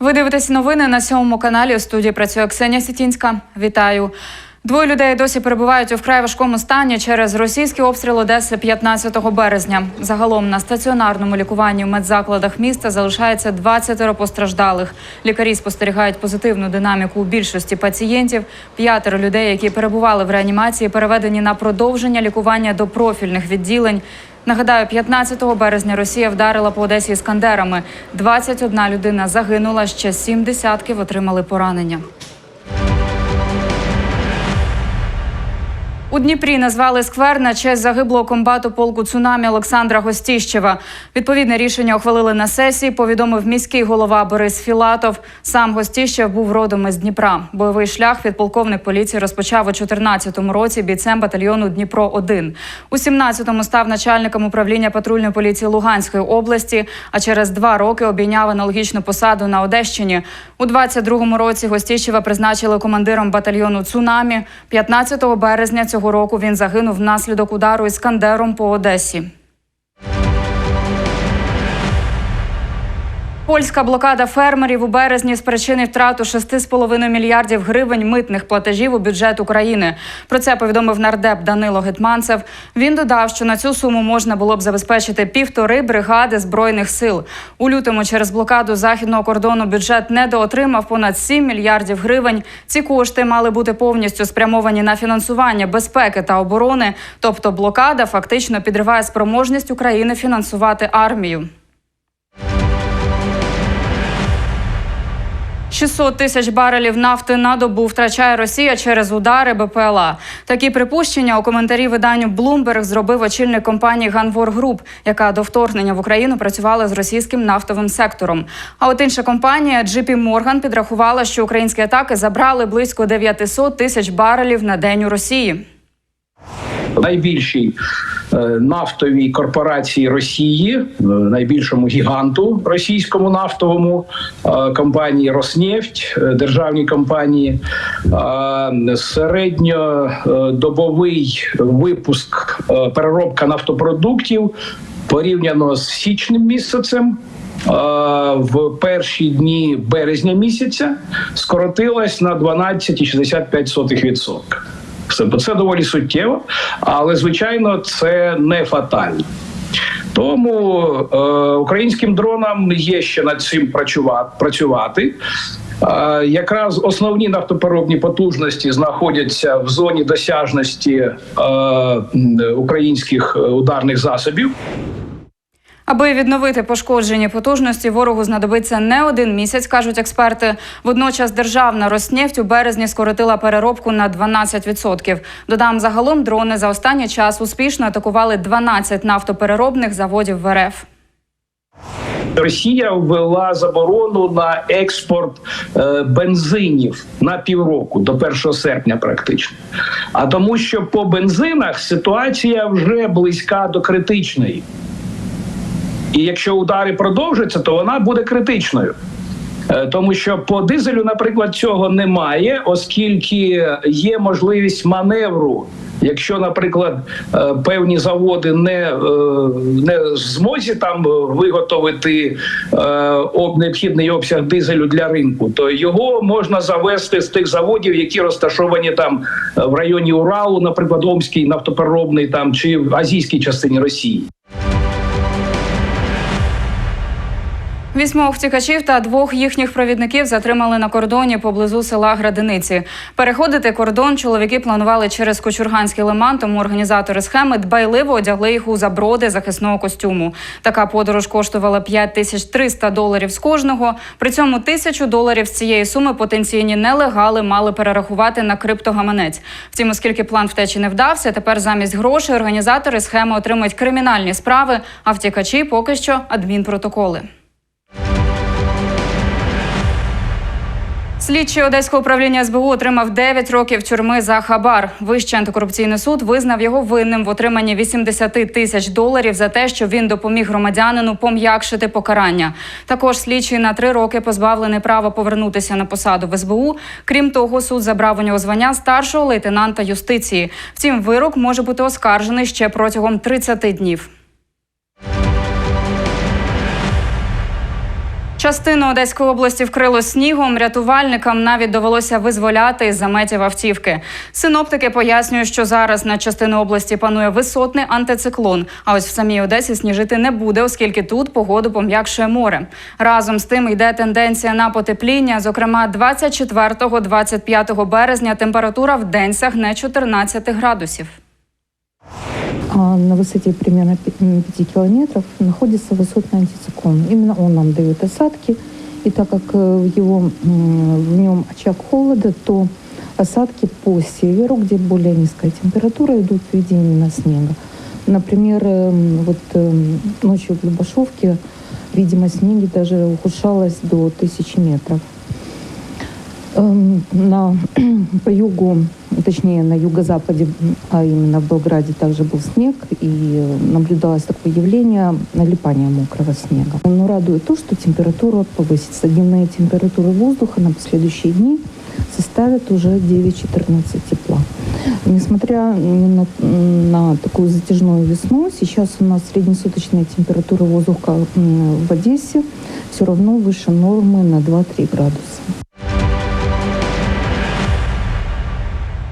Ви дивитесь новини на сьомому каналі. У студії працює Ксенія Сітінська. Вітаю. Двоє людей досі перебувають у вкрай важкому стані через російський обстріл Одеси 15 березня. Загалом на стаціонарному лікуванні в медзакладах міста залишається 20 постраждалих. Лікарі спостерігають позитивну динаміку у більшості пацієнтів. П'ятеро людей, які перебували в реанімації, переведені на продовження лікування до профільних відділень. Нагадаю, 15 березня Росія вдарила по Одесі іскандерами. 21 людина загинула, ще сім десятків отримали поранення. У Дніпрі назвали сквер на честь загиблого комбату полку цунамі Олександра Гостіщева. Відповідне рішення ухвалили на сесії. Повідомив міський голова Борис Філатов. Сам Гостіщев був родом із Дніпра. Бойовий шлях підполковник поліції розпочав у 14-му році бійцем батальйону Дніпро 1 У 17-му став начальником управління патрульної поліції Луганської області. А через два роки обійняв аналогічну посаду на Одещині. У 22-му році Гостіщева призначили командиром батальйону Цунамі. 15 березня цього року він загинув внаслідок удару іскандером по Одесі. Польська блокада фермерів у березні спричинить втрату 6,5 мільярдів гривень митних платежів у бюджет України. Про це повідомив нардеп Данило Гетманцев. Він додав, що на цю суму можна було б забезпечити півтори бригади збройних сил. У лютому через блокаду західного кордону бюджет недоотримав понад 7 мільярдів гривень. Ці кошти мали бути повністю спрямовані на фінансування безпеки та оборони. Тобто, блокада фактично підриває спроможність України фінансувати армію. 600 тисяч барелів нафти на добу втрачає Росія через удари БПЛА. Такі припущення у коментарі виданню Bloomberg зробив очільник компанії Ганвор Груп, яка до вторгнення в Україну працювала з російським нафтовим сектором. А от інша компанія JP Morgan підрахувала, що українські атаки забрали близько 900 тисяч барелів на день у Росії. найбільшій е, нафтовій корпорації Росії, е, найбільшому гіганту російському нафтовому е, компанії Роснефть, е, державній компанії. Е, Середньодобовий випуск е, переробка нафтопродуктів порівняно з січним місяцем. е, В перші дні березня місяця скоротилась на 12,65%. Все це доволі суттєво, але звичайно це не фатально. Тому е, українським дронам є ще над цим працювати. Е, якраз основні нафтопереробні потужності знаходяться в зоні досяжності е, українських ударних засобів. Аби відновити пошкоджені потужності, ворогу знадобиться не один місяць, кажуть експерти. Водночас державна Роснефть у березні скоротила переробку на 12%. Додам загалом дрони за останній час успішно атакували 12 нафтопереробних заводів в РФ. Росія ввела заборону на експорт е, бензинів на півроку до 1 серпня, практично. А тому, що по бензинах ситуація вже близька до критичної. І якщо удари продовжаться, то вона буде критичною. Е, Тому що по дизелю, наприклад, цього немає, оскільки є можливість маневру. Якщо, наприклад, е, певні заводи не, е, не змозі там виготовити об- необхідний обсяг дизелю для ринку, то його можна завести з тих заводів, які розташовані там в районі Уралу, наприклад, Омський нафтопереробний там чи в азійській частині Росії. Вісьмох втікачів та двох їхніх провідників затримали на кордоні поблизу села Градиниці. Переходити кордон чоловіки планували через Кочурганський лиман, тому організатори схеми дбайливо одягли їх у заброди захисного костюму. Така подорож коштувала 5300 доларів з кожного. При цьому тисячу доларів з цієї суми потенційні нелегали мали перерахувати на криптогаманець. Втім, оскільки план втечі не вдався, тепер замість грошей організатори схеми отримують кримінальні справи, а втікачі поки що адмінпротоколи. Слідчий одеського управління СБУ отримав 9 років тюрми за хабар. Вищий антикорупційний суд визнав його винним в отриманні 80 тисяч доларів за те, що він допоміг громадянину пом'якшити покарання. Також слідчий на три роки позбавлений права повернутися на посаду в СБУ. Крім того, суд забрав у нього звання старшого лейтенанта юстиції. Втім, вирок може бути оскаржений ще протягом 30 днів. Частину Одеської області вкрило снігом. Рятувальникам навіть довелося визволяти із заметів автівки. Синоптики пояснюють, що зараз на частину області панує висотний антициклон. А ось в самій Одесі сніжити не буде, оскільки тут погоду пом'якшує море. Разом з тим йде тенденція на потепління. Зокрема, 24-25 березня температура в день сягне 14 градусів. А на высоте примерно 5 километров находится высотный антициклон. Именно он нам дает осадки. И так как э, его, в нем очаг холода, то осадки по северу, где более низкая температура, идут в виде именно снега. Например, эм, вот эм, ночью в Любашовке видимость снега даже ухудшалась до 1000 метров. Эм, На, по югу, точнее на юго-западе, а именно в Белграде также был снег, и наблюдалось такое явление налипания мокрого снега. Но радует то, что температура повысится. Дневные температуры воздуха на последующие дни составят уже 9-14 тепла. Несмотря на, на такую затяжную весну, сейчас у нас среднесуточная температура воздуха в Одессе все равно выше нормы на 2-3 градуса.